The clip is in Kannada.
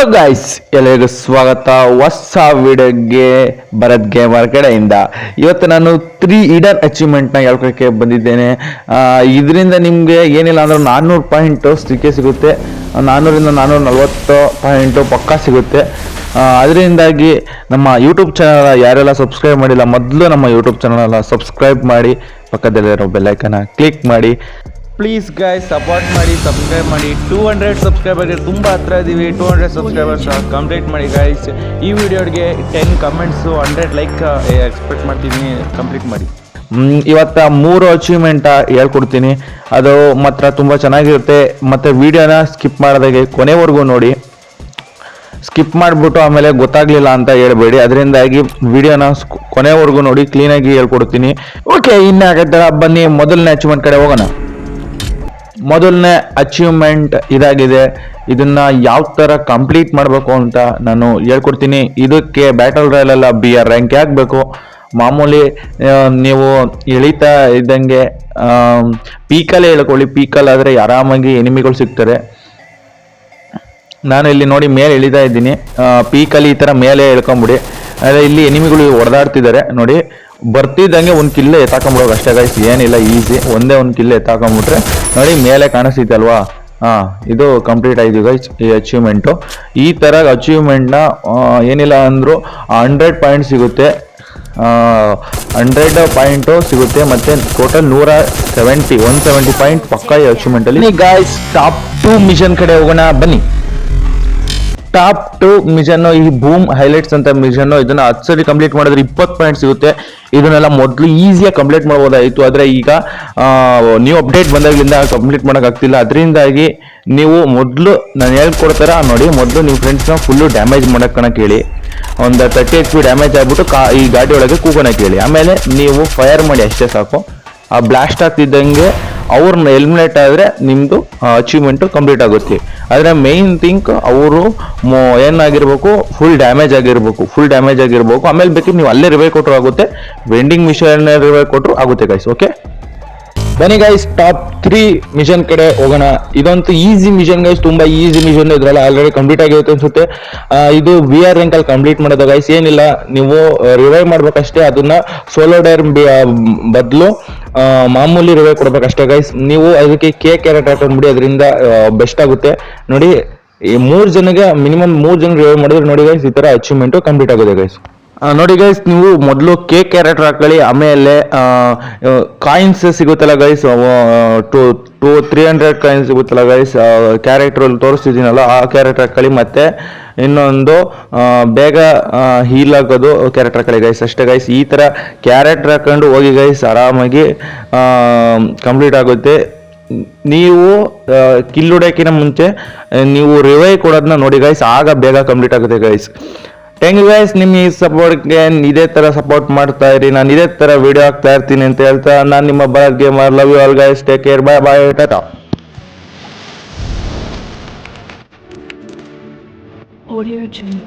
ಹಲೋ ಗಾಯ್ಸ್ ಎಲ್ಲರಿಗೂ ಸ್ವಾಗತ. ಹೊಸ ವಿಡಿಯೋಗೆ ಭರತ್ ಗೇಮರ್ ಕಡೆಯಿಂದ. ಇವತ್ತು ನಾನು ತ್ರೀ ಈಡರ್ ಅಚೀವ್ಮೆಂಟ್ನ ಹೇಳ್ಕೊಳಕ್ಕೆ ಬಂದಿದ್ದೇನೆ. ಇದರಿಂದ ನಿಮಗೆ ಏನಿಲ್ಲ ಅಂದ್ರೆ ನಾನ್ನೂರು ಪಾಯಿಂಟು ಸಿಕ್ಕೇ ಸಿಗುತ್ತೆ. ನಾನ್ನೂರಿಂದ ನಾನ್ನೂರ ನಲ್ವತ್ತು ಪಾಯಿಂಟು ಪಕ್ಕಾ ಸಿಗುತ್ತೆ. ಅದರಿಂದಾಗಿ ನಮ್ಮ ಯೂಟ್ಯೂಬ್ ಚಾನಲ್ ಯಾರೆಲ್ಲ ಸಬ್ಸ್ಕ್ರೈಬ್ ಮಾಡಿಲ್ಲ, ಮೊದಲು ನಮ್ಮ ಯೂಟ್ಯೂಬ್ ಚಾನಲ್ ಸಬ್ಸ್ಕ್ರೈಬ್ ಮಾಡಿ. ಪಕ್ಕದಲ್ಲಿರೋ ಬೆಲ್ಲೈಕನ್ನ ಕ್ಲಿಕ್ ಮಾಡಿ. ಪ್ಲೀಸ್ ಗೈಸ್ ಸಪೋರ್ಟ್ ಮಾಡಿ ಸಬ್ಸ್ಕ್ರೈಬ್ ಮಾಡಿ. ಟೂ ಹಂಡ್ರೆಡ್ ಸಬ್ಸ್ಕ್ರೈಬರ್ಗೆ ತುಂಬ ಹತ್ರ ಇದ್ದೀವಿ ಟೂ ಹಂಡ್ರೆಡ್ ಸಬ್ಸ್ಕ್ರೈಬರ್ಸ್ ಕಂಪ್ಲೀಟ್ ಮಾಡಿ ಗಾಯ್ಸ್ ಈ ವಿಡಿಯೋಗೆ ten comments hundred like expect ಮಾಡ್ತೀನಿ. ಕಂಪ್ಲೀಟ್ ಮಾಡಿ. ಇವತ್ತ ಮೂರು ಅಚೀವ್ಮೆಂಟ ಹೇಳ್ಕೊಡ್ತೀನಿ. ಅದು ಮಾತ್ರ ತುಂಬ ಚೆನ್ನಾಗಿರುತ್ತೆ. ಮತ್ತು ವೀಡಿಯೋನ ಸ್ಕಿಪ್ ಮಾಡಿದಾಗೆ ಕೊನೆವರೆಗೂ ನೋಡಿ. ಸ್ಕಿಪ್ ಮಾಡಿಬಿಟ್ಟು ಆಮೇಲೆ ಗೊತ್ತಾಗಲಿಲ್ಲ ಅಂತ ಹೇಳ್ಬೇಡಿ. ಅದರಿಂದಾಗಿ ವಿಡಿಯೋನ ಕೊನೆವರೆಗೂ ನೋಡಿ ಕ್ಲೀನಾಗಿ ಹೇಳ್ಕೊಡ್ತೀನಿ. ಓಕೆ ಇನ್ನಾಗತ್ತರ ಬನ್ನಿ ಮೊದಲನೇ ಅಚೀವ್ಮೆಂಟ್ ಕಡೆ ಹೋಗೋಣ. ಮೊದಲನೇ ಅಚೀವ್ಮೆಂಟ್ ಇದಾಗಿದೆ. ಇದನ್ನ ಯಾವ ತರ ಕಂಪ್ಲೀಟ್ ಮಾಡಬೇಕು ಅಂತ ನಾನು ಹೇಳ್ಕೊಡ್ತೀನಿ. ಇದಕ್ಕೆ ಬ್ಯಾಟಲ್ ರಾಯಲ್ ಎಲ್ಲ ಬಿ ಆರ್ ರ್ಯಾಂಕ್ ಆಗಬೇಕು. ಮಾಮೂಲಿ ನೀವು ಇಳಿತಾ ಇದ್ದಂಗೆ ಪೀಕಲ್ಲೇ ಹೇಳ್ಕೊಳ್ಳಿ ಪೀಕಲ್ ಆದರೆ ಆರಾಮಾಗಿ ಎನಿಮಿಗಳು ಸಿಗ್ತಾರೆ. ನಾನು ಇಲ್ಲಿ ನೋಡಿ ಮೇಲೆ ಇಳಿತಾ ಇದ್ದೀನಿ. ಪೀಕಲ್ಲಿ ಈ ಥರ ಮೇಲೆ ಎಳ್ಕೊಂಬಿಡಿ. ಅದೇ ಇಲ್ಲಿ ಎನಿಮಿಗಳು ಹೊಡೆದಾಡ್ತಿದ್ದಾರೆ ನೋಡಿ ಬರ್ತಿದ್ದಂಗೆ ಒಂದು ಕಿಲ್ಲೆ ಎತ್ತಾಕೊಂಬಿಡೋದು ಅಷ್ಟೇ ಗಾಯ್ಸ್ ಏನಿಲ್ಲ ಈಸಿ ಒಂದೇ ಒಂದು ಕಿಲ್ಲೆ ಎತ್ತಾಕೊಂಬಿಟ್ರೆ ನೋಡಿ ಮೇಲೆ ಕಾಣಿಸ್ತೈತೆ ಅಲ್ವಾ ಹಾಂ, ಇದು ಕಂಪ್ಲೀಟ್ ಆಯ್ತು ಗೈಸ್ ಈ ಅಚೀವ್ಮೆಂಟು ಈ ಥರ ಅಚೀವ್ಮೆಂಟ್ನ ಏನಿಲ್ಲ ಅಂದರೂ ಹಂಡ್ರೆಡ್ ಪಾಯಿಂಟ್ ಸಿಗುತ್ತೆ. ಹಂಡ್ರೆಡ್ ಪಾಯಿಂಟು ಸಿಗುತ್ತೆ ಮತ್ತೆ ಟೋಟಲ್ ನೂರ ಸೆವೆಂಟಿ ಒನ್ ಸೆವೆಂಟಿ ಪಾಯಿಂಟ್ ಪಕ್ಕ ಈ ಅಚೀವ್ಮೆಂಟಲ್ಲಿ ಗಾಯ್ಸ್ ಟಾಪ್ ಟು ಮಿಷನ್ ಕಡೆ ಹೋಗೋಣ, ಬನ್ನಿ. ಟಾಪ್ ಟು ಮಿಷನ್, ಈ ಬೂಮ್ ಹೈಲೈಟ್ಸ್ ಅಂತ ಮಿಷನ್, ಇದನ್ನ ಹತ್ತು ಸರಿ ಕಂಪ್ಲೀಟ್ ಮಾಡಿದ್ರೆ ಇಪ್ಪತ್ತು ಪಾಯಿಂಟ್ ಸಿಗುತ್ತೆ. ಇದನ್ನೆಲ್ಲ ಮೊದಲು ಈಸಿಯಾಗಿ ಕಂಪ್ಲೀಟ್ ಮಾಡ್ಬೋದಾಯಿತು. ಆದರೆ ಈಗ ನೀವು ಅಪ್ಡೇಟ್ ಬಂದಾಗಲಿಂದ ಕಂಪ್ಲೀಟ್ ಮಾಡೋಕ್ಕಾಗ್ತಿಲ್ಲ ಅದರಿಂದಾಗಿ ನೀವು ಮೊದಲು ನಾನು ಹೇಳ್ಕೊಡ್ತಾರ ನೋಡಿ, ಮೊದಲು ನೀವು ಫ್ರೆಂಡ್ಸ್ನ ಫುಲ್ಲು ಡ್ಯಾಮೇಜ್ ಮಾಡೋಕ್ಕಣಕ್ಕೆ ಹೇಳಿ. ಒಂದು ತರ್ಟಿ ಎಚ್ ಪಿ ಡ್ಯಾಮೇಜ್ ಆಗಿಬಿಟ್ಟು ಕಾ, ಈ ಗಾಡಿ ಒಳಗೆ ಕೂಗೋಣ ಕೇಳಿ ಆಮೇಲೆ ನೀವು ಫೈರ್ ಮಾಡಿ ಅಷ್ಟೇ ಸಾಕು. ಆ ಬ್ಲಾಸ್ಟ್ ಆಗ್ತಿದ್ದಂಗೆ ಅವ್ರನ್ನ ಎಲಿಮಿನೇಟ್ ಆದರೆ ನಿಮ್ಮದು ಅಚೀವ್ಮೆಂಟು ಕಂಪ್ಲೀಟ್ ಆಗುತ್ತೆ. ಆದರೆ ಮೇಯ್ನ್ ಥಿಂಕ್ ಅವರು ಏನಾಗಿರ್ಬೇಕು ಫುಲ್ ಡ್ಯಾಮೇಜ್ ಆಗಿರ್ಬೇಕು ಫುಲ್ ಡ್ಯಾಮೇಜ್ ಆಗಿರ್ಬೇಕು. ಆಮೇಲೆ ಬೇಕಿದ್ರೆ ನೀವು ಅಲ್ಲೇ ರಿವೈ ಕೊಟ್ಟರು ಆಗುತ್ತೆ. ವೆಂಡಿಂಗ್ ಮಿಷನ್ ರಿವೈ ಕೊಟ್ಟರು ಆಗುತ್ತೆ ಗೈಸ್ ಓಕೆ ಬನ್ನಿ ಗೈಸ್ ಟಾಪ್ ತ್ರೀ ಮಿಷನ್ ಕಡೆ ಹೋಗೋಣ. ಇದಂತೂ ಈಸಿ ಮಿಷನ್ ಗೈಸ್ ತುಂಬಾ ಈಸಿ ಮಿಷನ್ ಇದ್ರಲ್ಲ ಆಲ್ರೆಡಿ ಕಂಪ್ಲೀಟ್ ಆಗಿರುತ್ತೆ ಅನ್ಸುತ್ತೆ. ಇದು ವಿ ಆರ್ ರ್ಯಾಂಕ್ ಅಲ್ಲಿ ಕಂಪ್ಲೀಟ್ ಮಾಡೋದು ಗೈಸ್ ಏನಿಲ್ಲ, ನೀವು ರಿವೈವ್ ಮಾಡ್ಬೇಕಷ್ಟೇ, ಅದನ್ನ ಸೋಲೋ ಡೈರ್ ಬದಲು ಮಾಮೂಲಿ ರಿವೈವ್ ಕೊಡ್ಬೇಕಷ್ಟೇ ಗೈಸ್ ನೀವು ಅದಕ್ಕೆ ಕೆ ಕ್ಯಾರೆಟ್ ಹಾಕೊಂಡ್ಬಿಡಿ, ಅದರಿಂದ ಬೆಸ್ಟ್ ಆಗುತ್ತೆ. ನೋಡಿ, ಈ ಮೂರು ಜನಗೆ ಮಿನಿಮಮ್ ಮೂರು ಜನ ರಿವೈವ್ ಮಾಡಿದ್ರೆ ನೋಡಿ ಗೈಸ್ ಈ ತರ ಅಚೀವ್ಮೆಂಟ್ ಕಂಪ್ಲೀಟ್ ಆಗುತ್ತೆ ಗೈಸ್ ನೋಡಿ ಗೈಸ್ ನೀವು ಮೊದಲು ಕೇಕ್ ಕ್ಯಾರೆಕ್ಟರ್ ಹಾಕೊಳ್ಳಿ ಆಮೇಲೆ ಕಾಯಿನ್ಸ್ ಸಿಗುತ್ತಲ್ಲ guys two two three hundred coins ಸಿಗುತ್ತಲ್ಲ ಗೈಸ್ ಕ್ಯಾರೆಕ್ಟ್ರಲ್ಲಿ ತೋರಿಸ್ತಿದ್ದೀನಲ್ಲ, ಆ ಕ್ಯಾರೆಕ್ಟರ್ ಹಾಕೊಳ್ಳಿ ಮತ್ತೆ ಇನ್ನೊಂದು ಬೇಗ ಹೀಲ್ ಆಗೋದು ಕ್ಯಾರೆಕ್ಟರ್ ಹಾಕೊಳ್ಳಿ ಗೈಸ್ ಅಷ್ಟೇ ಗೈಸ್ ಈ ಥರ ಕ್ಯಾರೆಕ್ಟರ್ ಹಾಕೊಂಡು ಹೋಗಿ ಗೈಸ್ ಆರಾಮಾಗಿ ಕಂಪ್ಲೀಟ್ ಆಗುತ್ತೆ. ನೀವು ಕಿಲ್ ಹೊಡ್ಯೋಕ್ಕಿಂತ ಮುಂಚೆ, ನೀವು ರಿವೈ ಕೊಡೋದನ್ನ ನೋಡಿ ಗೈಸ್ ಆಗ ಬೇಗ ಕಂಪ್ಲೀಟ್ ಆಗುತ್ತೆ ಗೈಸ್ ಯು ಗೈಸ್ ನಿಮ್ಮ ಈ ಸಪೋರ್ಟ್ಗೆ ಇದೇ ಥರ ಸಪೋರ್ಟ್ ಮಾಡ್ತಾ ಇರಿ. ನಾನು ಇದೇ ಥರ ವಿಡಿಯೋ ಹಾಕ್ತಾ ಇರ್ತೀನಿ ಅಂತ ಹೇಳ್ತಾ ನಾನು ನಿಮ್ಮ Bharat gamer love you all guys take care bye bye tata Audio Jungle.